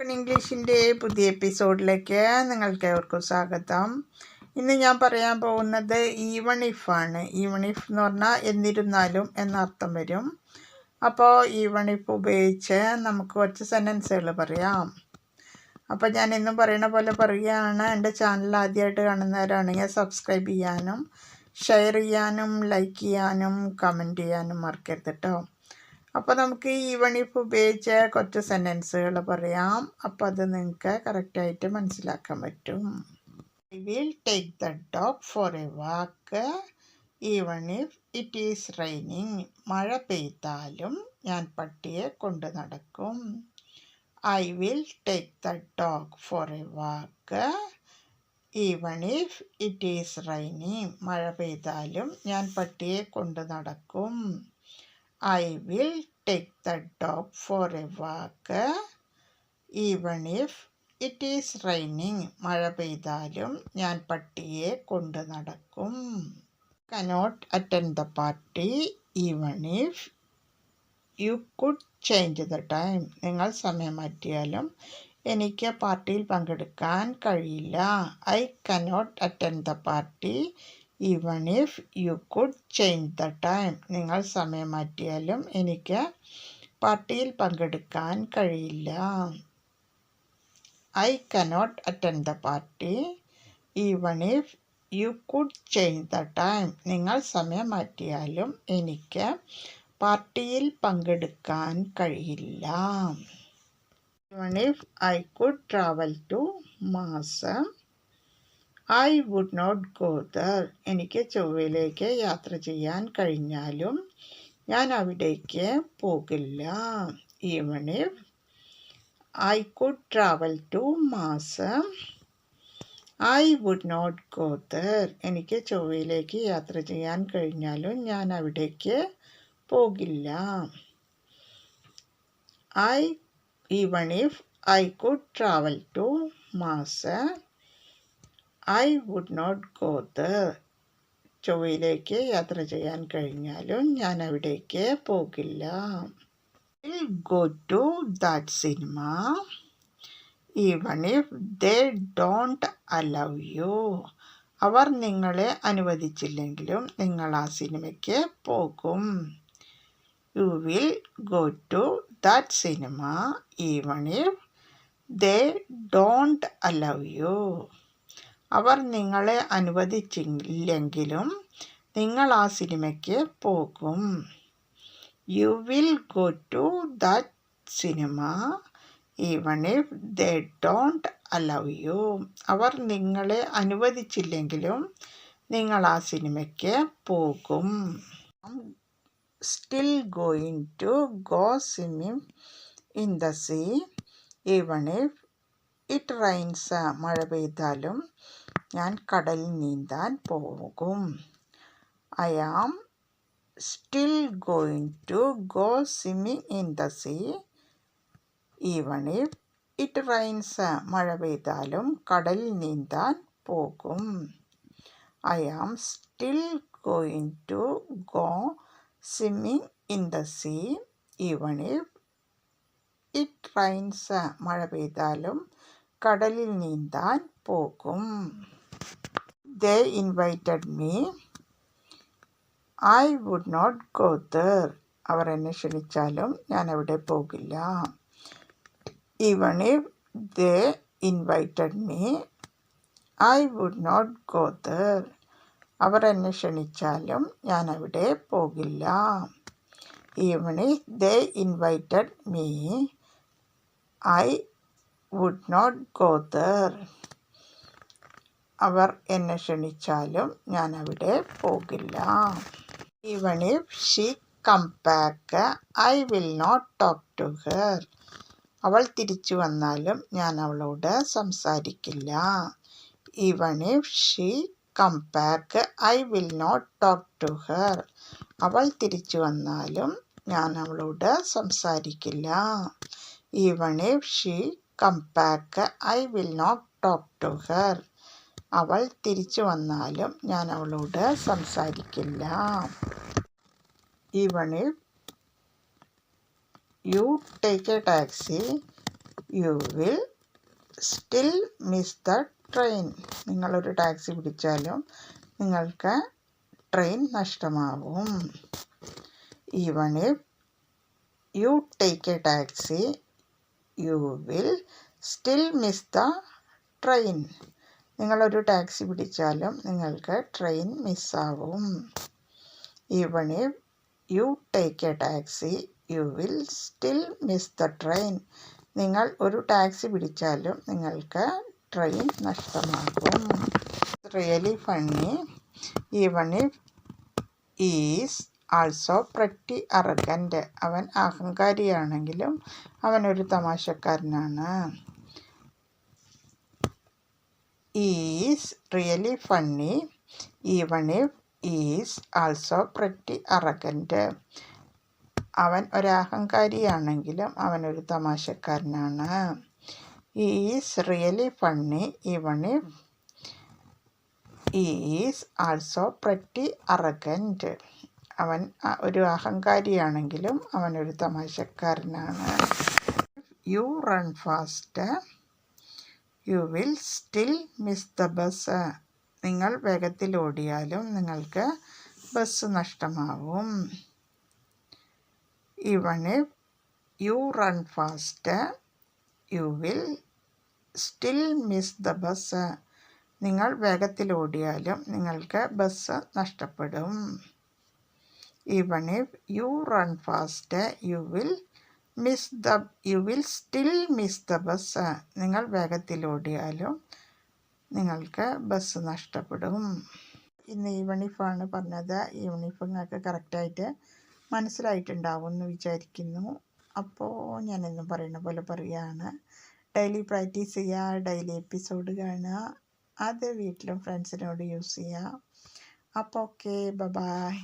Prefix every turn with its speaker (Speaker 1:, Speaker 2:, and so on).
Speaker 1: Spoken ഇംഗ്ലീഷിന്റെ പുതിയ എപ്പിസോഡിലേക്ക് നിങ്ങൾക്ക് ഏവർക്കും സ്വാഗതം. ഇന്ന് ഞാൻ പറയാൻ പോകുന്നത് ഈവൺ ഇഫ് ആണ്. ഈവൺ ഇഫ് എന്ന് പറഞ്ഞാൽ എന്നിരുന്നാലും എന്നർത്ഥം വരും. അപ്പോൾ ഈവൺ ഇഫ് ഉപയോഗിച്ച് നമുക്ക് കുറച്ച് സെന്റൻസുകൾ പറയാം. അപ്പോൾ ഞാൻ ഇന്നും പറയുന്ന പോലെ പറയുകയാണ്. എന്റെ ചാനൽ ആദ്യമായിട്ട് കാണുന്നവരാണെങ്കിൽ സബ്സ്ക്രൈബ് ചെയ്യാനും ഷെയർ ചെയ്യാനും ലൈക്ക് ചെയ്യാനും കമന്റ് ചെയ്യാനും മറക്കരുത് കേട്ടോ അപ്പോൾ നമുക്ക് ഈ ഈവൺ ഇഫ് ഉപയോഗിച്ച കുറച്ച് സെന്റൻസുകൾ പറയാം. അപ്പോൾ അത് നിങ്ങൾക്ക് കറക്റ്റായിട്ട് മനസ്സിലാക്കാൻ പറ്റും. I will take the dog for a walk even if it is raining മഴ പെയ്താലും ഞാൻ പട്ടിയെ കൊണ്ട് നടക്കും. I will take the dog for a walk even if it is raining മഴ പെയ്താലും ഞാൻ പട്ടിയെ കൊണ്ട് നടക്കും. I will take the dog for a walk even if it is raining മഴ പെയ്താലും ഞാൻ പട്ടിയെ കൊണ്ട് നടക്കും. Cannot attend the party even if you could change the time നിങ്ങൾ സമയം മാറ്റിയാലും എനിക്ക് പാർട്ടിയിൽ പങ്കെടുക്കാൻ കഴിയില്ല. I cannot attend the party even if you could change the time നിങ്ങൾ സമയം മാറ്റിയാലും എനിക്ക് പാർട്ടിയിൽ പങ്കെടുക്കാൻ കഴിയില്ല. I cannot attend the party even if you could change the time നിങ്ങൾ സമയം മാറ്റിയാലും എനിക്ക് പാർട്ടിയിൽ പങ്കെടുക്കാൻ കഴിയില്ല. Even if I could travel to മാസം I would not go there എനിക്ക് ചൊവ്വയിലേക്ക് യാത്ര ചെയ്യാൻ കഴിഞ്ഞാലും ഞാൻ അവിടേക്ക് പോകില്ല. ഇഫ് I could travel to Mars I would not go there എനിക്ക് ചൊവ്വയിലേക്ക് യാത്ര ചെയ്യാൻ കഴിഞ്ഞാലും ഞാൻ അവിടേക്ക് പോകില്ല. I even if I could travel to മാസം I would not go there ചൊവ്വയിലേക്ക് യാത്ര ചെയ്യാൻ കഴിഞ്ഞാലും ഞാൻ അവിടേക്ക് പോകില്ല. Go to that cinema even if they don't allow you അവർ നിങ്ങളെ അനുവദിച്ചില്ലെങ്കിലും നിങ്ങൾ ആ സിനിമയ്ക്ക് പോകും. You will go to that cinema even if they don't allow you അവർ നിങ്ങളെ അനുവദിച്ചില്ലെങ്കിലും നിങ്ങൾ ആ സിനിമയ്ക്ക് പോകും. You will go to that cinema even if they don't allow you അവർ നിങ്ങളെ അനുവദിച്ചില്ലെങ്കിലും നിങ്ങൾ ആ സിനിമയ്ക്ക് പോകും. Still going to go swimming in the sea even if it rains മഴ പെയ്താലും ഞാൻ കടലിൽ നീന്താൻ പോകും. I am still going to go swimming in the sea even if it rains മഴ പെയ്താലും കടലിൽ നീന്താൻ പോകും. I am still going to go swimming in the sea even if it rains മഴ പെയ്താലും കടലിൽ നീന്താൻ പോകും they invited me I would not go there അവർ എന്നെ ക്ഷണിച്ചാലും ഞാൻ അവിടെ പോകില്ല even if they invited me I would not go there അവർ എന്നെ ക്ഷണിച്ചാലും ഞാൻ അവിടെ പോകില്ല even if they invited me I would not go there അവർ എന്നെ ക്ഷണിച്ചാലും ഞാൻ അവിടെ പോകില്ല. Even if she come back I will not talk to her അവൾ തിരിച്ചു വന്നാലും ഞാൻ അവളോട് സംസാരിക്കില്ല. Even if she come back I will not talk to her അവൾ തിരിച്ചു വന്നാലും ഞാൻ അവളോട് സംസാരിക്കില്ല. Even if she come back I will not talk to her അവൾ തിരിച്ചു വന്നാലും ഞാൻ അവളോട് സംസാരിക്കില്ല. Even you take a taxi you will still miss the train നിങ്ങളൊരു ടാക്സി പിടിച്ചാലും നിങ്ങൾക്ക് train നഷ്ടമാവും. Even you take a taxi you will still miss the train നിങ്ങളൊരു ടാക്സി പിടിച്ചാലും നിങ്ങൾക്ക് train മിസ്സാവും even if you take a taxi you will still miss the train നിങ്ങൾ ഒരു taxi പിടിച്ചാലും നിങ്ങൾക്ക് ട്രെയിൻ നഷ്ടമാകും. Really funny even if is also pretty arrogant. അവൻ അഹങ്കാരിയാണെങ്കിലും അവനൊരു തമാശക്കാരനാണ്. Is really funny. Even if is also pretty arrogant. അവൻ ഒരഹങ്കാരിയാണെങ്കിലും അവനൊരു തമാശക്കാരനാണ്. Is really funny. Even if is also pretty arrogant. അവൻ ഒരു അഹങ്കാരിയാണെങ്കിലും അവനൊരു തമാശക്കാരനാണ്. You run fast you will still miss the bus നിങ്ങൾ വേഗത്തിൽ ഓടിയാലും നിങ്ങൾക്ക് bus നഷ്ടമാവും. If you run fast you will still miss the bus നിങ്ങൾ വേഗത്തിൽ ഓടിയാലും നിങ്ങൾക്ക് ബസ് നഷ്ടപ്പെടും. Even if you run fast you will miss the you will still miss the bus നിങ്ങൾ വേഗത്തിൽ ഓടിയാലും നിങ്ങൾക്ക് ബസ് നഷ്ടപ്പെടും. ഇന്ന് ഈവണിഫാണ് പറഞ്ഞത്. ഈവണിഫ് നിങ്ങൾക്ക് കറക്റ്റായിട്ട് മനസ്സിലായിട്ടുണ്ടാവും എന്ന് വിചാരിക്കുന്നു. അപ്പോൾ ഞാനെന്നും പറയുന്ന പോലെ പറയുകയാണ് ഡെയിലി പ്രാക്ടീസ് ചെയ്യുക ഡെയിലി എപ്പിസോഡ് കാണുക. അത് വീട്ടിലും ഫ്രണ്ട്സിനോട് യൂസ് ചെയ്യുക. അപ്പോൾ ഓക്കെ ബ ബായ്